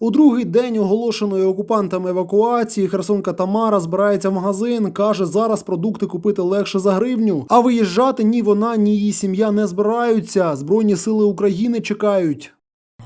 У другий день оголошеної окупантами евакуації Херсонка Тамара збирається в магазин. каже, зараз продукти купити легше за гривню. А виїжджати ні вона, ні її сім'я не збираються. Збройні сили України чекають.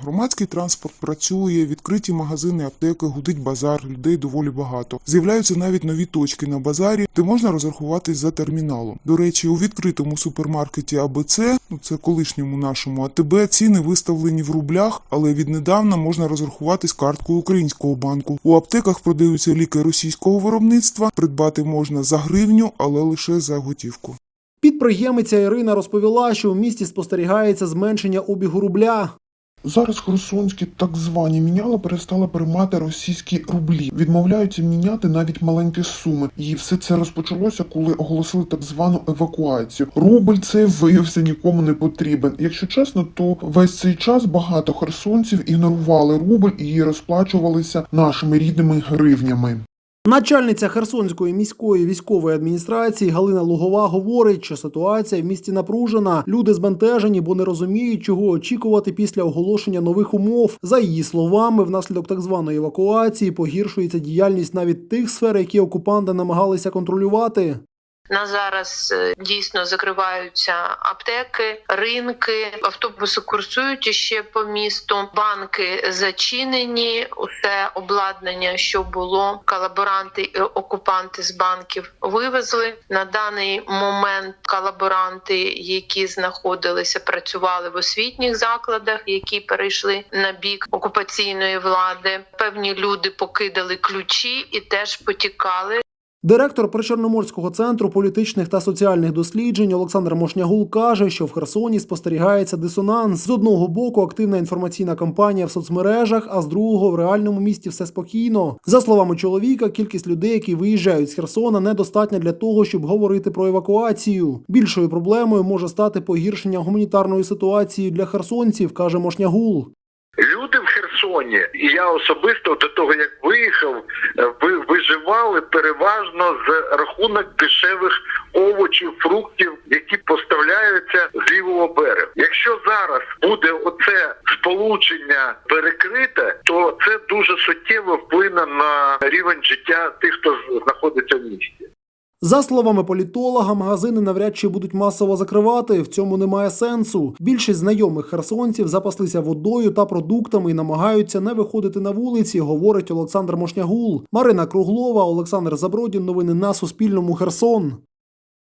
Громадський транспорт працює, відкриті магазини, аптеки, гудить базар, людей доволі багато. З'являються навіть нові точки на базарі, де можна розрахуватись за терміналом. До речі, у відкритому супермаркеті АБЦ, ну це колишньому нашому АТБ, ціни виставлені в рублях, але віднедавна можна розрахуватись карткою українського банку. У аптеках продаються ліки російського виробництва, придбати можна за гривню, але лише за готівку. Підприємиця Ірина розповіла, що в місті спостерігається зменшення обігу рубля. Зараз херсонські так звані міняла перестали приймати російські рублі, відмовляються міняти навіть маленькі суми. І все це розпочалося, коли оголосили так звану евакуацію. Рубль цей виявився нікому не потрібен. Якщо чесно, то весь цей час багато херсонців ігнорували рубль і розплачувалися нашими рідними гривнями. Начальниця Херсонської міської військової адміністрації Галина Лугова говорить, що ситуація в місті напружена. Люди збентежені, бо не розуміють, чого очікувати після оголошення нових умов. За її словами, внаслідок так званої евакуації погіршується діяльність навіть тих сфер, які окупанти намагалися контролювати. На зараз е, дійсно закриваються аптеки, ринки, автобуси курсують іще по місту, банки зачинені. Усе обладнання, що було, колаборанти і окупанти з банків вивезли. На даний момент колаборанти, які знаходилися, працювали в освітніх закладах, які перейшли на бік окупаційної влади. Певні люди покидали ключі і теж потікали. Директор Причорноморського центру політичних та соціальних досліджень Олександр Мошнягул каже, що в Херсоні спостерігається дисонанс. З одного боку активна інформаційна кампанія в соцмережах, а з другого в реальному місті все спокійно. За словами чоловіка, кількість людей, які виїжджають з Херсона, недостатня для того, щоб говорити про евакуацію. Більшою проблемою може стати погіршення гуманітарної ситуації для херсонців, каже Мошнягул. Люди і я особисто до того як виїхав, е, ви виживали переважно з рахунок дешевих овочів, фруктів, які поставляються з лівого берега. Якщо зараз буде оце сполучення перекрите, то це дуже суттєво вплине на рівень життя тих, хто знаходиться в місті. За словами політолога, магазини навряд чи будуть масово закривати. В цьому немає сенсу. Більшість знайомих херсонців запаслися водою та продуктами і намагаються не виходити на вулиці, говорить Олександр Мошнягул. Марина Круглова, Олександр Забродін. Новини на Суспільному. Херсон.